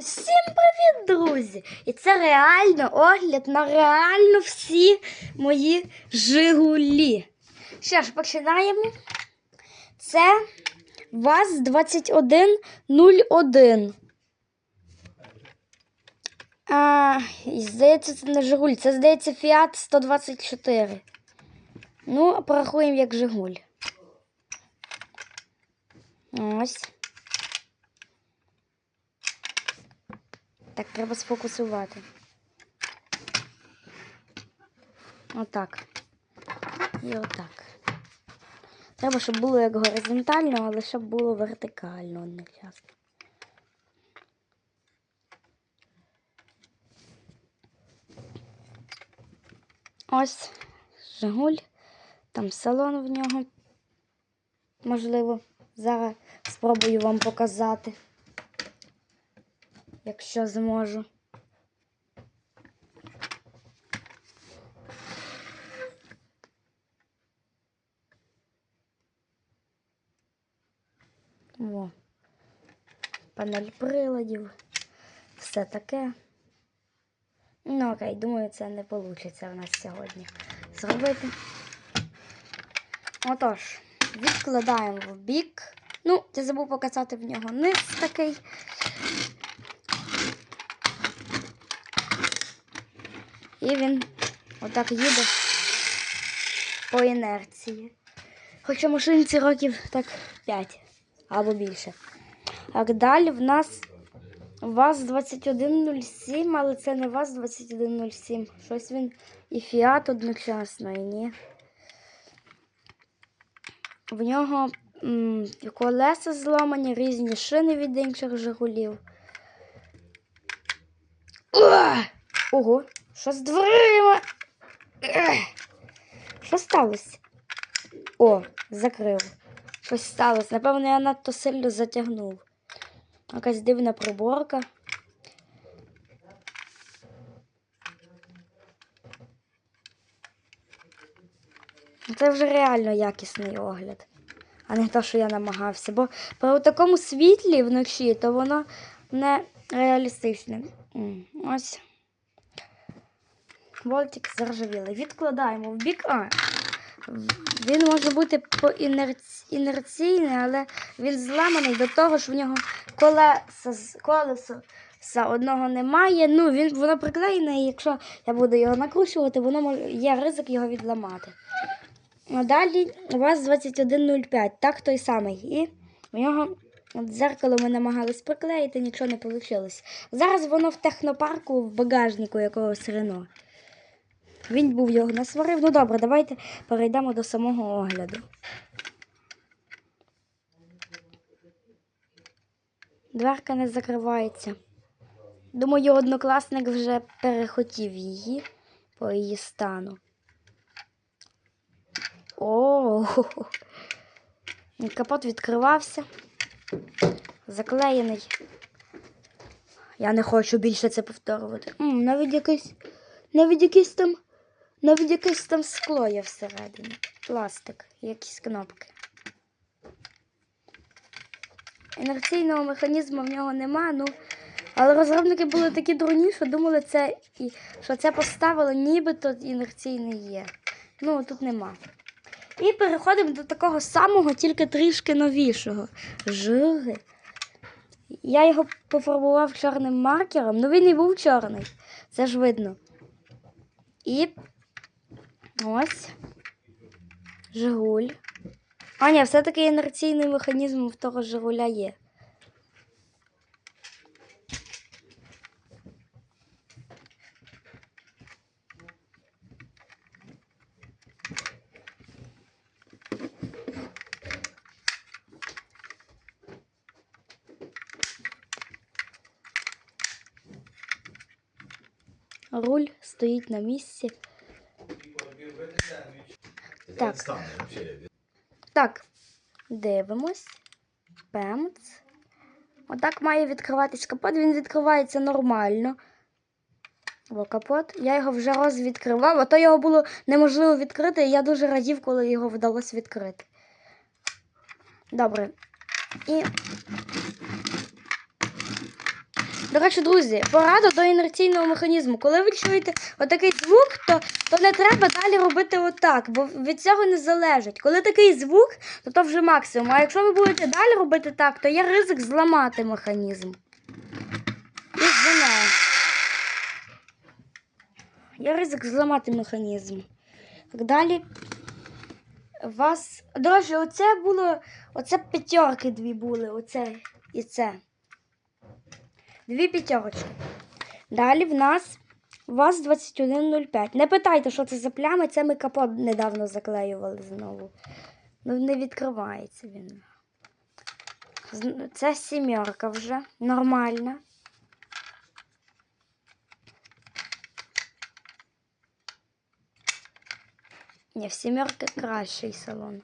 Всім привіт, друзі! І це реально огляд на реально всі мої Жигулі. Що ж, починаємо. Це ВАЗ-2101. А, і, здається, це не Жигуль, це, здається, Фіат 124. Ну, порахуємо як Жигуль. Ось. Так, треба сфокусувати. Отак. І отак. Треба, щоб було як горизонтально, але щоб було вертикально одночасно. Ось Жигуль. Там салон в нього. Можливо, зараз спробую вам показати якщо зможу. О, панель приладів, все таке. Ну, окей, думаю, це не вийде в нас сьогодні зробити. Отож, відкладаємо в бік. Ну, я забув показати в нього низ такий. І він отак їде по інерції. Хоча машинці років так 5 або більше. Так далі в нас ВАЗ-2107, але це не ВАЗ-2107. Щось він і Фіат одночасно, і ні. В нього м, колеса зламані, різні шини від інших Жигулів. Ого! Що з дверима? Що сталося? О, закрив. Щось сталося. Напевно, я надто сильно затягнув. Якась дивна приборка. Це вже реально якісний огляд, а не те, що я намагався. Бо при такому світлі вночі, то воно не реалістичне. Ось. Болтик заржавілий. Відкладаємо в бік. А, він може бути інерці... інерційний, але він зламаний до того, що в нього колеса, колеса одного немає. Ну, він, воно приклеєне, і якщо я буду його накручувати, воно може, є ризик його відламати. Далі у вас 2105, так той самий. І в нього от дзеркало ми намагались приклеїти, нічого не вийшло. Зараз воно в технопарку в багажнику якогось Рено. Він був його насварив. Ну добре, давайте перейдемо до самого огляду. Дверка не закривається. Думаю, однокласник вже перехотів її по її стану. О, капот відкривався. Заклеєний. Я не хочу більше це повторювати. Навіть якийсь, навіть якийсь там, навіть якесь там скло є всередині. Пластик, якісь кнопки. Інерційного механізму в нього нема, ну. Але розробники були такі дурні, що думали, це, і- що це поставили, нібито інерційний є. Ну, тут нема. І переходимо до такого самого, тільки трішки новішого. Жиги. Я його пофарбував чорним маркером, ну він і був чорний. Це ж видно. І ось. Жигуль. А, ні, все-таки інерційний механізм в того Жигуля є. Руль стоїть на місці. Так. Так, дивимось. Пемц. Отак має відкриватись капот. Він відкривається нормально. О, капот. Я його вже раз відкривав, а то його було неможливо відкрити, і я дуже радів, коли його вдалося відкрити. Добре. І До речі, друзі, порада до інерційного механізму. Коли ви чуєте отакий звук, то, то не треба далі робити отак, бо від цього не залежить. Коли такий звук, то то вже максимум. А якщо ви будете далі робити так, то є ризик зламати механізм. І звиняє. Є ризик зламати механізм. Так далі. Вас. До речі, оце було. Оце п'ятерки дві були. Оце і це. Дві п'ятерочки. Далі в нас ВАЗ 2105. Не питайте, що це за плями, це ми капот недавно заклеювали знову. Ну, не відкривається він. Це сімерка вже. Нормальна. Ні, в сімерки кращий салон.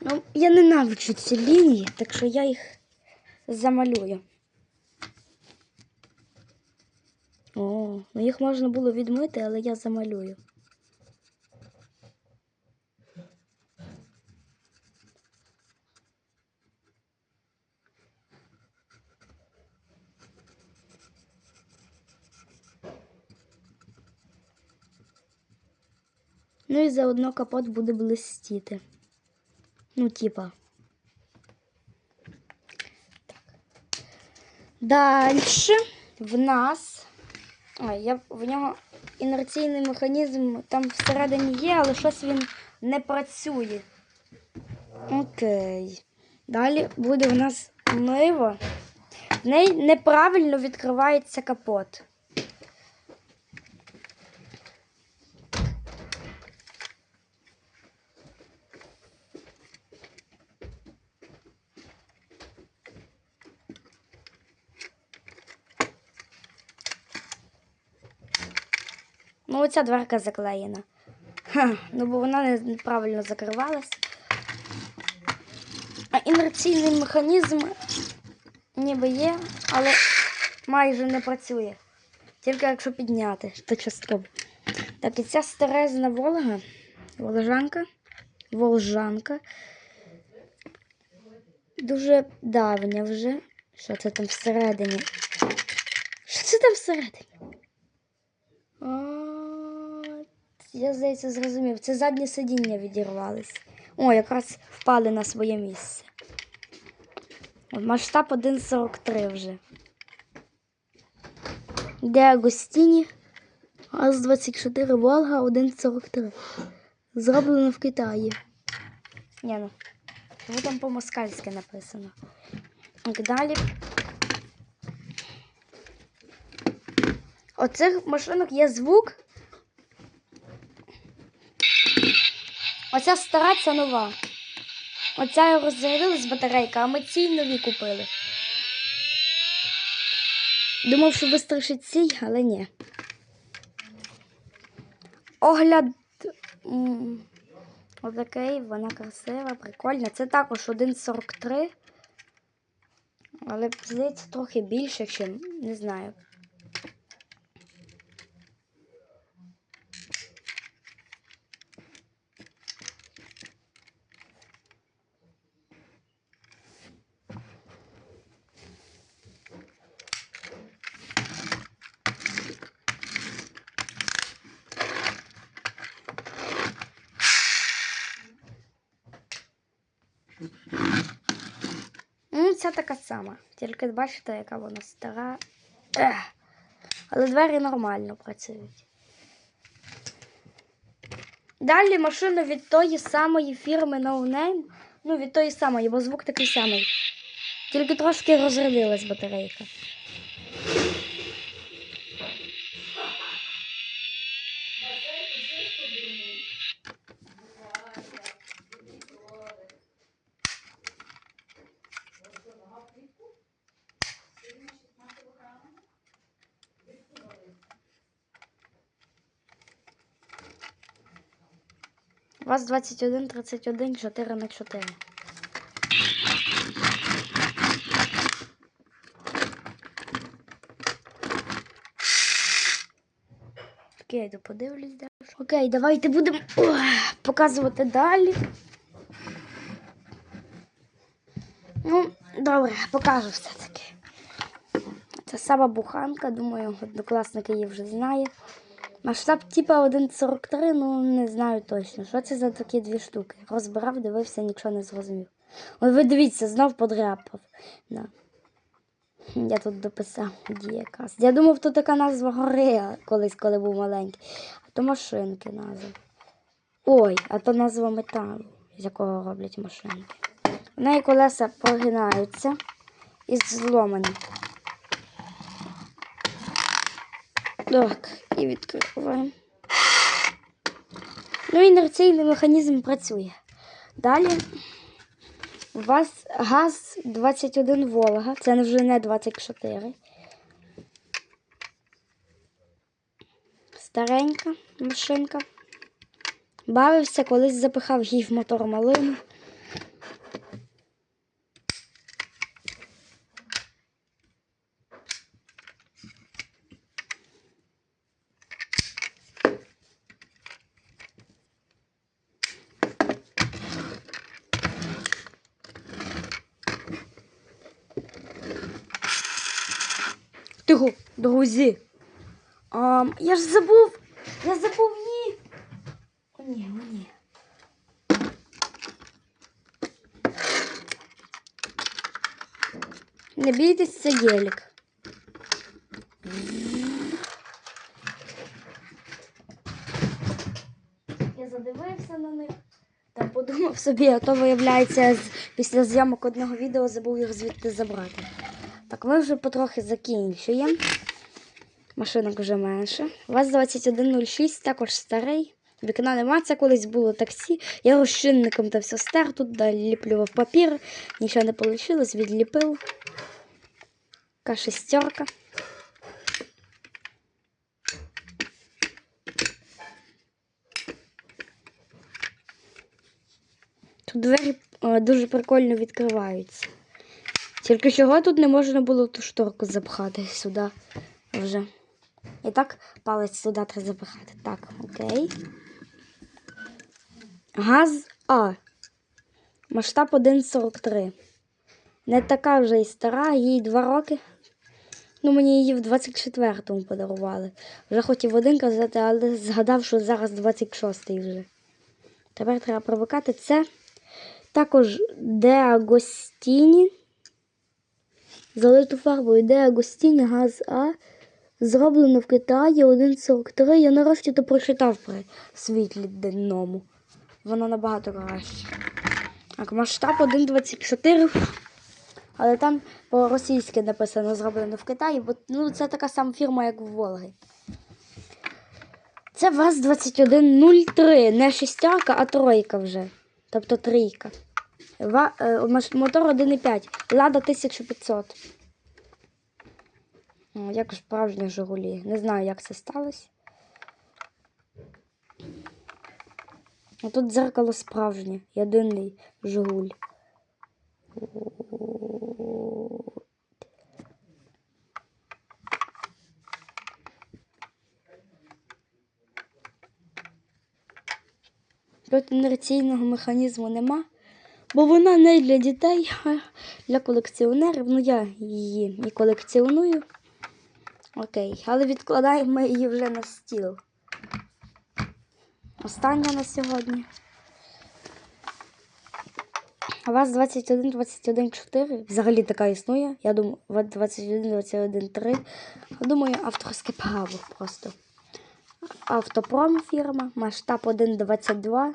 Ну, я ненавиджу ці лінії, так що я їх замалюю. О, ну їх можна було відмити, але я замалюю. Ну і заодно капот буде блистіти. Ну, типа. Далі в нас. А, я в нього інерційний механізм там всередині є, але щось він не працює. Окей. Далі буде в нас миво. В неї неправильно відкривається капот. Ну, оця дверка заклеєна. Ха, ну бо вона неправильно закривалась. А інерційний механізм ніби є, але майже не працює. Тільки якщо підняти, то частково. Так, і ця старезна Волга, Волжанка, Волжанка. Дуже давня вже. Що це там всередині? Що це там всередині? А, Я, здається, зрозумів. Це заднє сидіння відірвались. О, якраз впали на своє місце. Масштаб 1,43 вже. Де Агостіні? АЗ-24 Волга 1,43. Зроблено в Китаї. Ні, ну. Чому там по-москальськи написано? Так, далі. Оцих машинок є звук. Оця стара, ця нова. Оця розрядилась батарейка, а ми ці нові купили. Думав, що вистрашить цій, але ні. Огляд. Отакий, вона красива, прикольна. Це також 1,43. Але здається трохи більше, чим не знаю. Ну, ця така сама. Тільки бачите, яка вона стара. Ех. Але двері нормально працюють. Далі машина від тої самої фірми No Name. Ну, від тої самої, бо звук такий самий. Тільки трошки розрядилась батарейка. Вас 21, 31, 4 на 4. Окей, йду подивлюсь далі. Окей, давайте будемо показувати далі. Ну, добре, покажу все-таки. Це сама буханка, думаю, однокласники її вже знає. Масштаб типа 1,43, ну не знаю точно. Що це за такі дві штуки? Розбирав, дивився, нічого не зрозумів. Ой, ви дивіться, знов подряпав. Да. Я тут дописав діяказ. Я думав, тут така назва гори колись, коли був маленький. А то машинки назва. Ой, а то назва металу, з якого роблять машинки. В неї колеса прогинаються і зломані. Так, і відкриваємо. Ну, інерційний механізм працює. Далі у вас газ 21 Волга, це вже не 24. Старенька машинка. Бавився, колись запихав їй в мотор малину. Друзі. А, я ж забув. Я забув її. О, ні, о, ні. Не бійтесь, це гелік. Я задивився на них та подумав собі, а то виявляється, після зйомок одного відео забув їх звідти забрати. Так, ми вже потрохи закінчуємо. Машинок вже менше. ВАЗ-2106 також старий. Вікна нема, це колись було таксі. Я розчинником та все стер, тут доліплював папір, нічого не вийшло, відліпив. Така шестерка. Тут двері е, дуже прикольно відкриваються. Тільки чого тут не можна було ту шторку запхати сюди вже. І так палець сюди треба запихати. Так, окей. Газ А. Масштаб 1,43. Не така вже і стара, їй 2 роки. Ну, мені її в 24-му подарували. Вже хотів один казати, але згадав, що зараз 26-й вже. Тепер треба привикати. Це також Де Агостіні. Залиту фарбою Де Агостіні, газ А. Зроблено в Китаї 1,43. Я нарешті то прочитав при світлі денному. Воно набагато краще. Так, масштаб 1,24. Але там по-російськи написано зроблено в Китаї, бо ну, це така сама фірма, як в Волги. Це ВАЗ-2103. Не шістярка, а тройка вже. Тобто трійка. Ва, е, мотор 1,5. Лада 1500. О, Як справжні Жигулі. Не знаю, як це сталося. А тут дзеркало справжнє. Єдиний Жигуль. Тут інерційного механізму нема, бо вона не для дітей, а для колекціонерів. Ну, я її і колекціоную. Окей, але відкладаємо її вже на стіл. Остання на сьогодні. У вас 21, 21, 4. Взагалі така існує. Я думаю, 21, 21, 3. Думаю, авторське право просто. Автопром фірма, масштаб 1,22.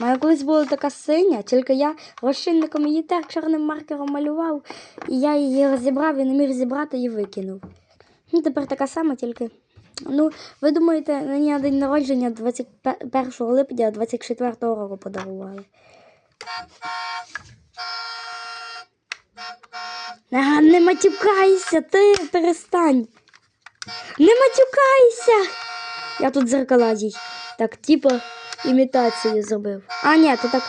Мене колись була така синя, тільки я розчинником її так чорним маркером малював, і я її розібрав і не міг зібрати і викинув. Ну, тепер така сама, тільки. Ну, ви думаєте, мені на день народження 21 липня 24 року подарували. А, не матюкайся, ти перестань. Не матюкайся. Я тут зеркала їй. Так, типу, імітацію зробив. А, ні, то так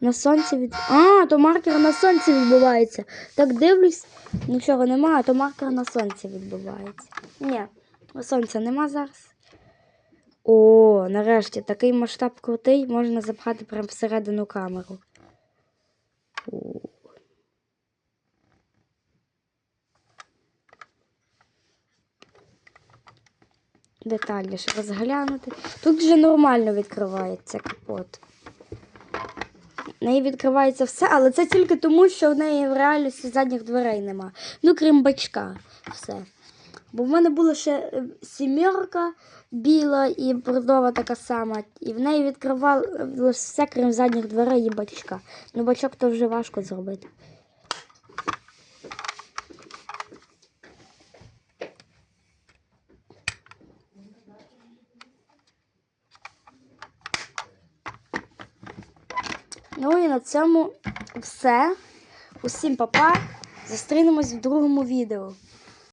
на сонці від. А, то маркер на сонці відбувається. Так дивлюсь, нічого нема, а то маркер на сонці відбувається. Ні, сонця нема зараз. О, нарешті такий масштаб крутий, можна запхати прямо всередину камеру. Детальніше розглянути. Тут вже нормально відкривається капот. В неї відкривається все, але це тільки тому, що в неї в реальності задніх дверей нема. Ну, крім бачка, все. Бо в мене була ще е, сімерка біла і бордова така сама. І в неї відкривалося все, крім задніх дверей і бачка. Ну, бачок то вже важко зробити. На цьому все. Усім па-па. Зустрінемось в другому відео.